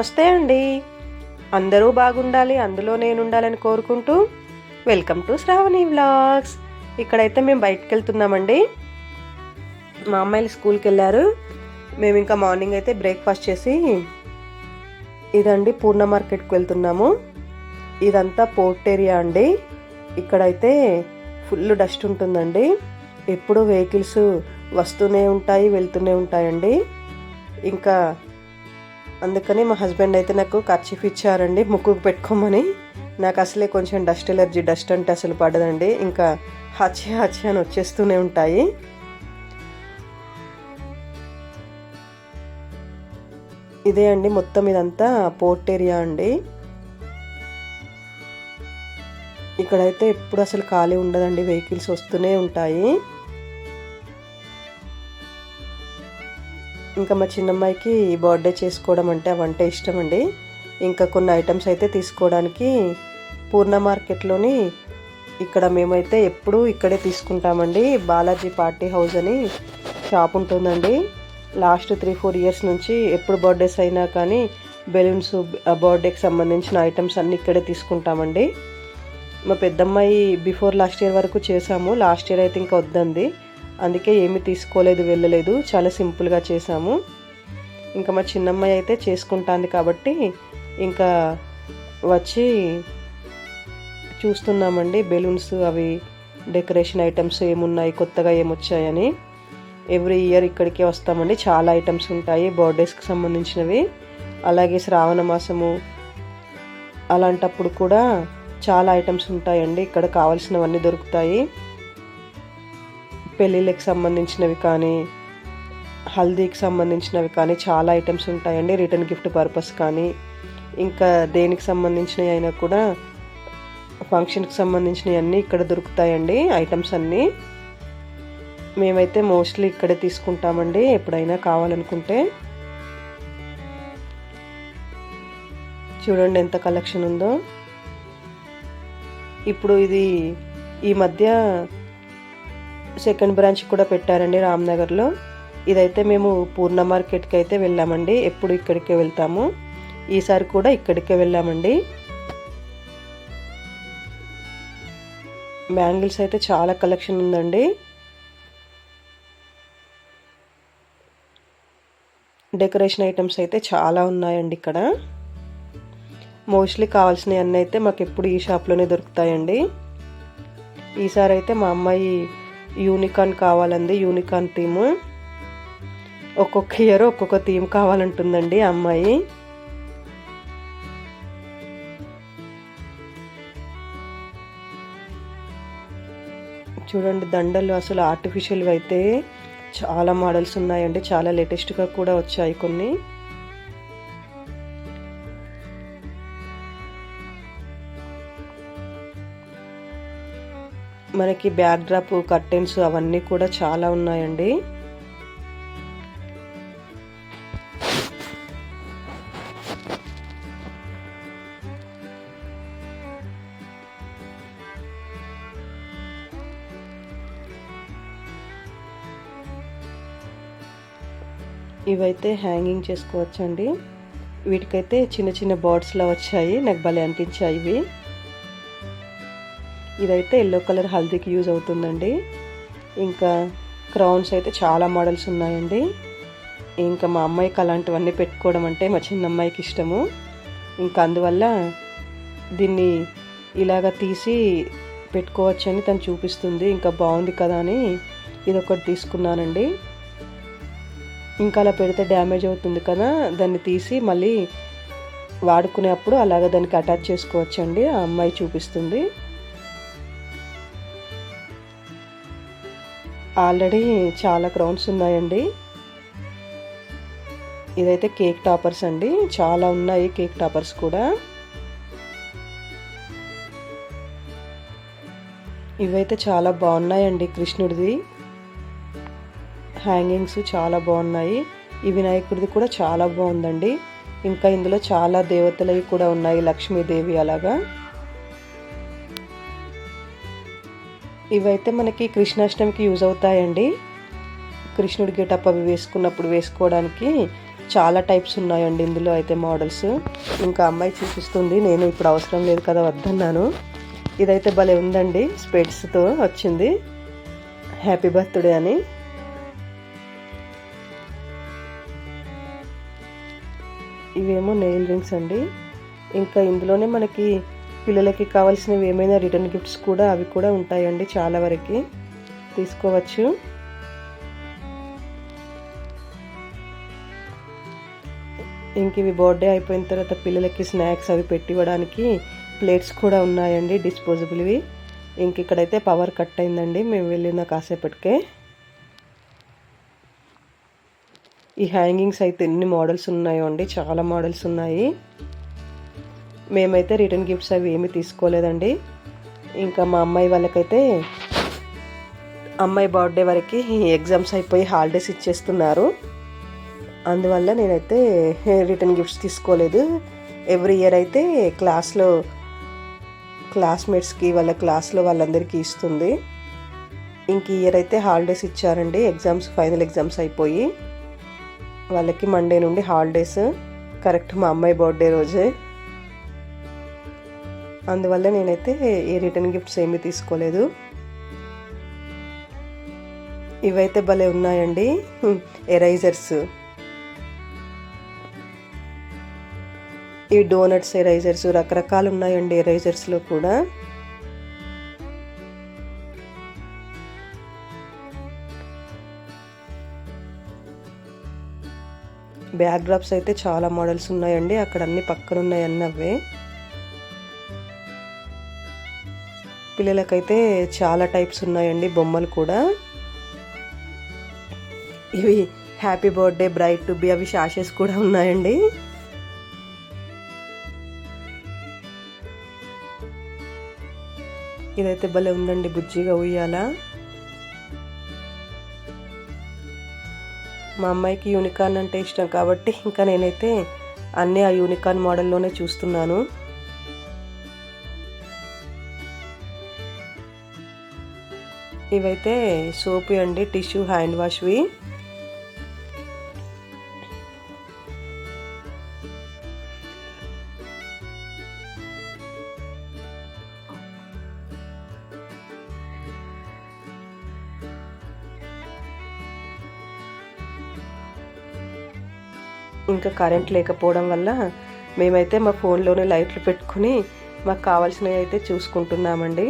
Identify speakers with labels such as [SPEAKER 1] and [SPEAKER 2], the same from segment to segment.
[SPEAKER 1] నమస్తే అండి. అందరూ బాగుండాలి అందులో నేను ఉండాలని కోరుకుంటూ వెల్కమ్ టు శ్రావణి వ్లాగ్స్. ఇక్కడైతే మేము బయటకు వెళ్తున్నామండి మా అమ్మాయిలు స్కూల్కి వెళ్ళారు మేము ఇంకా మార్నింగ్ అయితే బ్రేక్ఫాస్ట్ చేసి ఇదండి పూర్ణ మార్కెట్కి వెళ్తున్నాము. ఇదంతా పోర్ట్ ఏరియా అండి. ఇక్కడైతే ఫుల్ డస్ట్ ఉంటుందండి. ఎప్పుడూ వెహికల్స్ వస్తూనే ఉంటాయి వెళ్తూనే ఉంటాయండి. ఇంకా అందుకని మా హస్బెండ్ అయితే నాకు కర్చీఫ్ ఇచ్చారండి ముక్కుకు పెట్టుకోమని. నాకు అసలే కొంచెం డస్ట్ ఎలర్జీ డస్ట్ అంటే అసలు పడదండి. ఇంకా హచి హచి అని వచ్చేస్తూనే ఉంటాయి. ఇదే అండి మొత్తం ఇదంతా పోర్ట్ ఏరియా అండి. ఇక్కడైతే ఎప్పుడు అసలు ఖాళీ ఉండదండి వెహికల్స్ వస్తూనే ఉంటాయి. ఇంకా మా చిన్నమ్మాయికి బర్త్డే చేసుకోవడం అంటే అవంటే ఇష్టం అండి ఇంకా కొన్ని ఐటమ్స్ అయితే తీసుకోవడానికి పూర్ణ మార్కెట్లోని ఇక్కడ మేమైతే ఎప్పుడూ ఇక్కడే తీసుకుంటామండి. బాలాజీ పార్టీ హౌస్ అని షాప్ ఉంటుందండి. లాస్ట్ త్రీ ఫోర్ ఇయర్స్ నుంచి ఎప్పుడు బర్త్డేస్ అయినా కానీ బెలూన్స్ బర్త్డేకి సంబంధించిన ఐటమ్స్ అన్నీ ఇక్కడే తీసుకుంటామండి. మా పెద్దమ్మాయి బిఫోర్ లాస్ట్ ఇయర్ వరకు చేసాము లాస్ట్ ఇయర్ అయితే ఇంకా వద్దంది. అందుకే ఏమి తీసుకోలేదు వెళ్ళలేదు. చాలా సింపుల్గా చేసాము ఇంకా మా చిన్నమ్మాయి అయితే చేసుకుంటాంది కాబట్టి ఇంకా వచ్చి చూస్తున్నామండి బెలూన్స్ అవి డెకరేషన్ ఐటమ్స్ ఏమున్నాయి కొత్తగా ఏమొచ్చాయని. ఎవ్రీ ఇయర్ ఇక్కడికే వస్తామండి. చాలా ఐటమ్స్ ఉంటాయి బర్త్డేస్కి సంబంధించినవి. అలాగే శ్రావణ మాసము అలాంటప్పుడు కూడా చాలా ఐటమ్స్ ఉంటాయండి. ఇక్కడ కావాల్సినవన్నీ దొరుకుతాయి. పెళ్ళిళ్ళకి సంబంధించినవి కానీ హల్దీకి సంబంధించినవి కానీ చాలా ఐటమ్స్ ఉంటాయండి రిటర్న్ గిఫ్ట్ పర్పస్ కానీ. ఇంకా దేనికి సంబంధించినవి అయినా కూడా ఫంక్షన్కి సంబంధించినవి అన్నీ ఇక్కడ దొరుకుతాయండి ఐటమ్స్ అన్నీ. మేమైతే మోస్ట్లీ ఇక్కడే తీసుకుంటామండి ఎప్పుడైనా కావాలనుకుంటే. చూడండి ఎంత కలెక్షన్ ఉందో. ఇప్పుడు ఇది ఈ మధ్య సెకండ్ బ్రాంచ్ కూడా పెట్టారండి రామ్నగర్లో. ఇదైతే మేము పూర్ణ మార్కెట్కి అయితే వెళ్ళామండి. ఎప్పుడు ఇక్కడికే వెళ్తాము. ఈసారి కూడా ఇక్కడికే వెళ్ళామండి. బ్యాంగిల్స్ అయితే చాలా కలెక్షన్ ఉందండి. డెకరేషన్ ఐటమ్స్ అయితే చాలా ఉన్నాయండి ఇక్కడ. మోస్ట్లీ కావాల్సినవి అన్నీ అయితే మాకు ఎప్పుడు ఈ షాప్లోనే దొరుకుతాయండి. ఈసారి అయితే మా అమ్మాయి యూనికాన్ కావాలండి యూనికాన్ థీమ్ ఒక్కొక్క ఇయర్ ఒక్కొక్క థీమ్ కావాలంటుందండి అమ్మాయి. చూడండి దండలు అసలు ఆర్టిఫిషియల్ అయితే చాలా మోడల్స్ ఉన్నాయండి చాలా లేటెస్ట్గా కూడా వచ్చాయి కొన్ని. మనకి బ్యాక్ డ్రాప్ కర్టెన్స్ అవన్నీ కూడా చాలా ఉన్నాయండి. ఇవైతే హ్యాంగింగ్ చేసుకోవచ్చండి. వీటికైతే చిన్న చిన్న బర్డ్స్లా వచ్చాయి. నాకు భలే అనిపించాయి ఇవి. ఇదైతే ఎల్లో కలర్ హల్దీకి యూజ్ అవుతుందండి. ఇంకా క్రౌన్స్ అయితే చాలా మోడల్స్ ఉన్నాయండి. ఇంకా మా అమ్మాయికి అలాంటివన్నీ పెట్టుకోవడం అంటే మా చిన్న అమ్మాయికి ఇష్టము. ఇంకా అందువల్ల దీన్ని ఇలాగ తీసి పెట్టుకోవచ్చని తను చూపిస్తుంది. ఇంకా బాగుంది కదా అని ఇది ఒకటి తీసుకున్నానండి. ఇంకా అలా పెడితే డ్యామేజ్ అవుతుంది కదా దాన్ని తీసి మళ్ళీ వాడుకునేప్పుడు అలాగ దానికి అటాచ్ చేసుకోవచ్చండి. ఆ అమ్మాయి చూపిస్తుంది. ఆల్రెడీ చాలా క్రౌన్స్ ఉన్నాయండి. ఇదైతే కేక్ టాపర్స్ అండి. చాలా ఉన్నాయి కేక్ టాపర్స్ కూడా. ఇవైతే చాలా బాగున్నాయండి కృష్ణుడిది. హ్యాంగింగ్స్ చాలా బాగున్నాయి. ఈ వినాయకుడిది కూడా చాలా బాగుందండి. ఇంకా ఇందులో చాలా దేవతలవి కూడా ఉన్నాయి. లక్ష్మీదేవి అలాగా. ఇవైతే మనకి కృష్ణాష్టమికి యూజ్ అవుతాయండి. కృష్ణుడి గెటప్ అవి వేసుకున్నప్పుడు వేసుకోవడానికి చాలా టైప్స్ ఉన్నాయండి ఇందులో అయితే మోడల్స్. ఇంకా అమ్మాయి చూపిస్తుంది నేను ఇప్పుడు అవసరం లేదు కదా వద్దన్నాను. ఇదైతే భలే ఉందండి స్పెడ్స్తో వచ్చింది. హ్యాపీ బర్త్డే అని. ఇవేమో నెయిల్ రింగ్స్ అండి. ఇంకా ఇందులోనే మనకి పిల్లలకి కావాల్సినవి ఏమైనా రిటర్న్ గిఫ్ట్స్ కూడా అవి కూడా ఉంటాయండి చాలా వరకు. తీసుకోవచ్చు. ఇంక ఇవి బర్త్డే అయిపోయిన తర్వాత పిల్లలకి స్నాక్స్ అవి పెట్టివ్వడానికి ప్లేట్స్ కూడా ఉన్నాయండి డిస్పోజబుల్వి ఇంక ఇక్కడైతే పవర్ కట్ అయిందండి మేము వెళ్ళిన కాసేపటికే. ఈ హ్యాంగింగ్స్ అయితే ఎన్ని మోడల్స్ ఉన్నాయో అండి చాలా మోడల్స్ ఉన్నాయి. మేమైతే రిటర్న్ గిఫ్ట్స్ అవి ఏమీ తీసుకోలేదండి. ఇంకా మా అమ్మాయి వాళ్ళకైతే అమ్మాయి బర్త్డే వరకు ఎగ్జామ్స్ అయిపోయి హాలిడేస్ ఇచ్చేస్తున్నారు. అందువల్ల నేనైతే రిటర్న్ గిఫ్ట్స్ తీసుకోలేదు. ఎవ్రీ ఇయర్ అయితే క్లాస్లో క్లాస్మేట్స్కి వాళ్ళ క్లాస్లో వాళ్ళందరికీ ఇస్తుంది. ఇంక ఇయర్ అయితే హాలిడేస్ ఇచ్చారండి. ఎగ్జామ్స్ ఫైనల్ ఎగ్జామ్స్ అయిపోయి. వాళ్ళకి మండే నుండి హాలిడేస్. కరెక్ట్ మా అమ్మాయి బర్త్డే రోజే. అందువల్ల నేనైతే ఏ రిటర్న్ గిఫ్ట్స్ ఏమీ తీసుకోలేదు. ఇవైతే భలే ఉన్నాయండి. ఎరైజర్స్. ఈ డోనట్స్ ఎరైజర్స్ రకరకాలు ఉన్నాయండి ఎరైజర్స్లో కూడా. బ్యాక్ డ్రాప్స్ అయితే చాలా మోడల్స్ ఉన్నాయండి. అక్కడ అన్ని పక్కన ఉన్నాయి అన్నీ పిల్లలకైతే చాలా టైప్స్ ఉన్నాయండి బొమ్మలు కూడా. ఇవి happy birthday bride to be అవి షాషెస్ కూడా ఉన్నాయండి. ఇదైతే భలే ఉందండి బుజ్జిగా ఉయ్యాల. మా అమ్మాయికి యూనికార్న్ అంటే ఇష్టం కాబట్టి ఇంకా నేనైతే అన్నీ ఆ యూనికార్న్ మోడల్లోనే చూస్తున్నాను. ఇవైతే సోపు అండి టిష్యూ హ్యాండ్ వాష్వి. ఇంకా కరెంట్ లేకపోవడం వల్ల మేమైతే మా ఫోన్లోనే లైట్లు పెట్టుకుని మాకు కావాల్సినవి అయితే చూసుకుంటున్నామండి.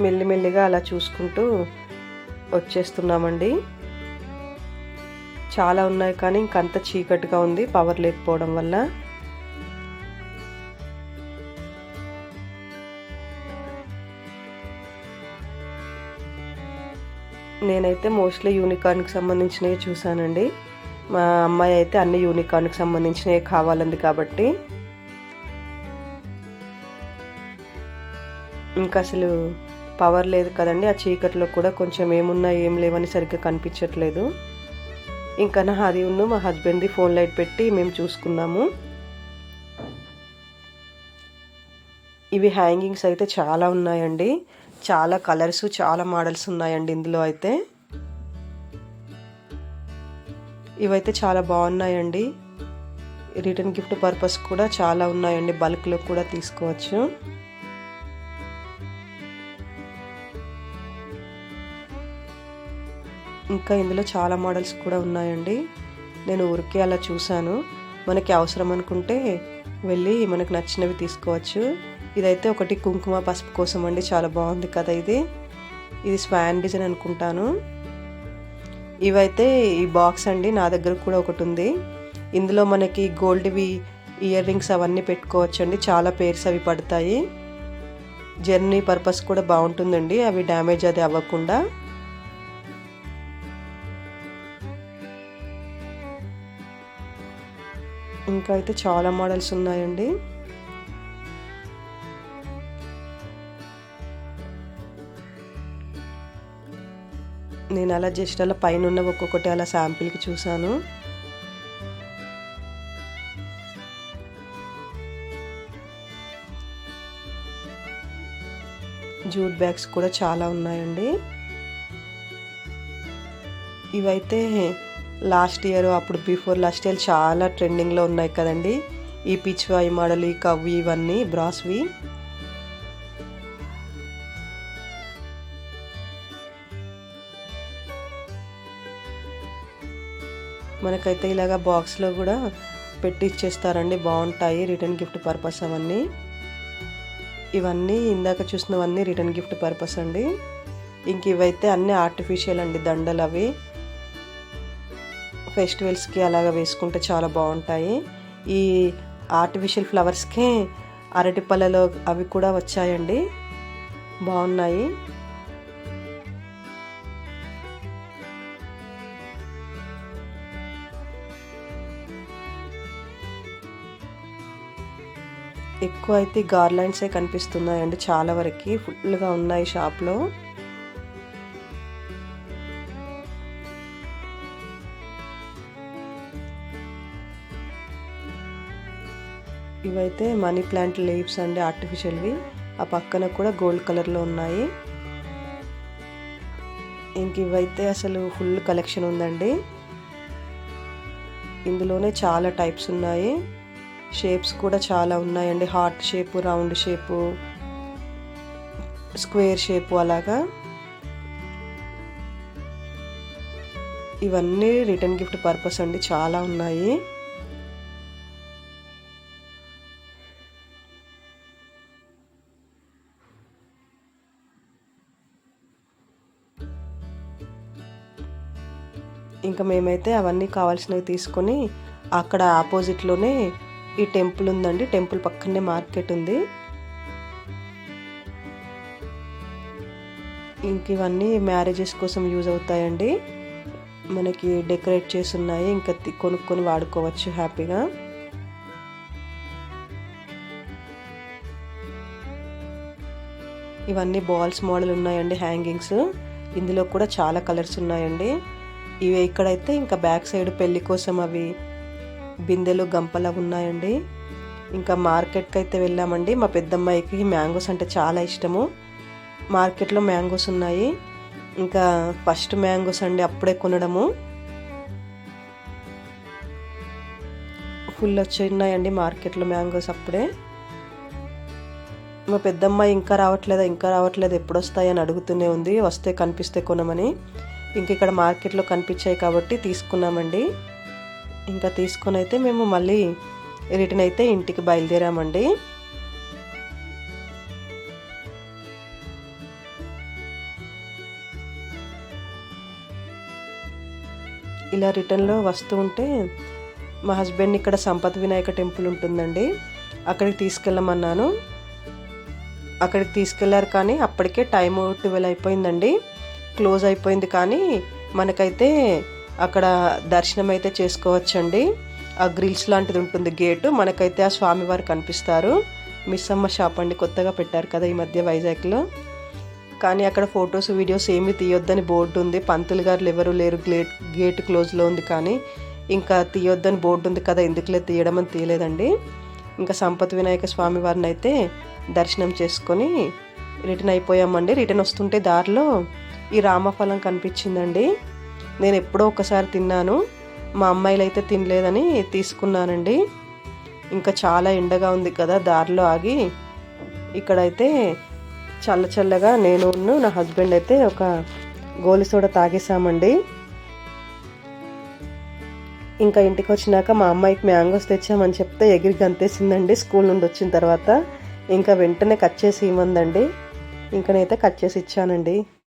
[SPEAKER 1] మెల్లిమెల్లిగా అలా చూసుకుంటూ వచ్చేస్తున్నామండి. చాలా ఉన్నాయి కానీ ఇంకంత చీకటిగా ఉంది పవర్ లేకపోవడం వల్ల. నేనైతే మోస్ట్లీ యూనికార్న్కి సంబంధించినవి చూశానండి. మా అమ్మాయి అయితే అన్ని యూనికార్న్కి సంబంధించినవి కావాలంది కాబట్టి. ఇంకా అసలు పవర్ లేదు కదండి ఆ చీకట్లో కూడా కొంచెం ఏమున్నా ఏం లేవని సరిగ్గా కనిపించట్లేదు. ఇంకా నా అది ఉన్న మా హస్బెండ్ది ఫోన్ లైట్ పెట్టి మేము చూసుకున్నాము. ఇవి హ్యాంగింగ్స్ అయితే చాలా ఉన్నాయండి. చాలా కలర్స్ చాలా మోడల్స్ ఉన్నాయండి ఇందులో అయితే. ఇవైతే చాలా బాగున్నాయండి. రిటర్న్ గిఫ్ట్ పర్పస్ కూడా చాలా ఉన్నాయండి బల్క్లో కూడా తీసుకోవచ్చు. ఇంకా ఇందులో చాలా మోడల్స్ కూడా ఉన్నాయండి. నేను ఊరికే అలా చూశాను. మనకి అవసరం అనుకుంటే వెళ్ళి మనకు నచ్చినవి తీసుకోవచ్చు. ఇదైతే ఒకటి కుంకుమ పసుపు కోసం అండి చాలా బాగుంది కదా ఇది. ఇది స్వాన్ డిజైన్ అనుకుంటాను. ఇవైతే ఈ బాక్స్ అండి. నా దగ్గర కూడా ఒకటి ఉంది. ఇందులో మనకి గోల్డ్వి ఇయర్ రింగ్స్ అవన్నీ పెట్టుకోవచ్చు అండి చాలా పేర్స్ అవి పడతాయి. జర్నీ పర్పస్ కూడా బాగుంటుందండి. అవి డ్యామేజ్ అది అవ్వకుండా. ఇంకా అయితే చాలా మోడల్స్ ఉన్నాయండి. నేను అలా జస్ట్ అలా పైన ఉన్న ఒక్కొక్కటి అలా శాంపిల్కి చూశాను. జూట్ బ్యాగ్స్ కూడా చాలా ఉన్నాయండి. ఇవైతే లాస్ట్ ఇయర్ అప్పుడు బిఫోర్ లాస్ట్ ఇయర్ చాలా ట్రెండింగ్లో ఉన్నాయి కదండి. ఈ పిచ్వాయి మోడల్ ఈ కవ్వి ఇవన్నీ బ్రాస్వి. మనకైతే ఇలాగా బాక్స్లో కూడా పెట్టి ఇచ్చేస్తారండి బాగుంటాయి రిటర్న్ గిఫ్ట్ పర్పస్ అవన్నీ. ఇవన్నీ ఇందాక చూసినవన్నీ రిటర్న్ గిఫ్ట్ పర్పస్ అండి. ఇంక ఇవైతే అన్నీ ఆర్టిఫిషియల్ అండి దండలు అవి ఫెస్టివల్స్కి అలాగ వేసుకుంటే చాలా బాగుంటాయి. ఈ ఆర్టిఫిషియల్ ఫ్లవర్స్కి అరటిపళ్ళలో అవి కూడా వచ్చాయండి. బాగున్నాయి. ఎక్కువ అయితే గార్లాండ్సే కనిపిస్తున్నాయండి చాలా వరకు. ఫుల్గా ఉన్నాయి షాప్లో. ఇవైతే మనీ ప్లాంట్ లీవ్స్ అండి ఆర్టిఫిషియల్వి. ఆ పక్కన కూడా గోల్డ్ కలర్లో ఉన్నాయి. ఇంక ఇవైతే అసలు ఫుల్ కలెక్షన్ ఉందండి. ఇందులోనే చాలా టైప్స్ ఉన్నాయి. షేప్స్ కూడా చాలా ఉన్నాయండి. Heart shape round shape square shape అలాగా. ఇవన్నీ రిటర్న్ గిఫ్ట్ పర్పస్ అండి. చాలా ఉన్నాయి. ఇంకా మేమైతే అవన్నీ కావాల్సినవి తీసుకొని అక్కడ ఆపోజిట్లోనే ఈ టెంపుల్ ఉందండి. టెంపుల్ పక్కనే మార్కెట్ ఉంది. ఇంక ఇవన్నీ మ్యారేజెస్ కోసం యూజ్ అవుతాయండి. మనకి డెకరేట్ చేసి ఉన్నాయి. ఇంకా కొనుక్కొని వాడుకోవచ్చు హ్యాపీగా. ఇవన్నీ బాల్స్ మోడల్ ఉన్నాయండి హ్యాంగింగ్స్. ఇందులో కూడా చాలా కలర్స్ ఉన్నాయండి. ఇవి ఇక్కడైతే ఇంకా బ్యాక్ సైడ్ పెళ్ళి కోసం అవి బిందెలు గంపలు ఉన్నాయండి. ఇంకా మార్కెట్కి అయితే వెళ్ళామండి. మా పెద్దమ్మాయికి మ్యాంగోస్ అంటే చాలా ఇష్టము. మార్కెట్లో మ్యాంగోస్ ఉన్నాయి. ఇంకా ఫస్ట్ మ్యాంగోస్ అండి అప్పుడే కొనడము. ఫుల్ వచ్చి ఉన్నాయండి మార్కెట్లో మ్యాంగోస్ అప్పుడే. మా పెద్దమ్మాయి ఇంకా రావట్లేదా ఇంకా రావట్లేదు ఎప్పుడు వస్తాయని అడుగుతూనే ఉంది. వస్తే కనిపిస్తే కొనమని. ఇంక ఇక్కడ మార్కెట్లో కనిపించాయి కాబట్టి తీసుకున్నామండి. ఇంకా తీసుకొని అయితే మేము మళ్ళీ రిటర్న్ అయితే ఇంటికి బయలుదేరామండి. ఇలా రిటర్న్లో వస్తూ ఉంటే మా హస్బెండ్ ఇక్కడ సంపత్ వినాయక టెంపుల్ ఉంటుందండి. అక్కడికి తీసుకెళ్ళమన్నాను. అక్కడికి తీసుకెళ్ళారు కానీ అప్పటికే టైం ట్వెల్వ్ అయిపోయిందండి. క్లోజ్ అయిపోయింది కానీ మనకైతే అక్కడ దర్శనం అయితే చేసుకోవచ్చండి. ఆ గ్రిల్స్ లాంటిది ఉంటుంది గేటు మనకైతే ఆ స్వామివారు కనిపిస్తారు. మిస్సమ్మ షాప్ అండి కొత్తగా పెట్టారు కదా ఈ మధ్య వైజాగ్లో. కానీ అక్కడ ఫొటోస్ వీడియోస్ ఏమీ తీయొద్దని బోర్డు ఉంది. పంతులు గారు ఎవరు లేరు గేట్ గేట్ క్లోజ్లో ఉంది కానీ ఇంకా తీయొద్దని బోర్డు ఉంది కదా ఎందుకులే తీయడం అని తీయలేదండి. ఇంకా సంపత్ వినాయక స్వామి వారిని అయితే దర్శనం చేసుకొని రిటర్న్ అయిపోయామండి. రిటర్న్ వస్తుంటే దారిలో ఈ రామఫలం కనిపించిందండి. నేను ఎప్పుడో ఒకసారి తిన్నాను. మా అమ్మాయిలు అయితే తినలేదని తీసుకున్నానండి. ఇంకా చాలా ఎండగా ఉంది కదా దారిలో ఆగి. ఇక్కడైతే చల్ల చల్లగా నేను నా హస్బెండ్ అయితే ఒక గోలి సోడా తాగేసామండి ఇంకా ఇంటికి వచ్చినాక మా అమ్మాయికి మ్యాంగోస్ తెచ్చామని చెప్తే ఎగిరి గంతేసిందండి స్కూల్ నుండి వచ్చిన తర్వాత. ఇంకా వెంటనే కట్ చేసి ఇవ్వందండి. ఇంకనైతే కట్ చేసి ఇచ్చానండి.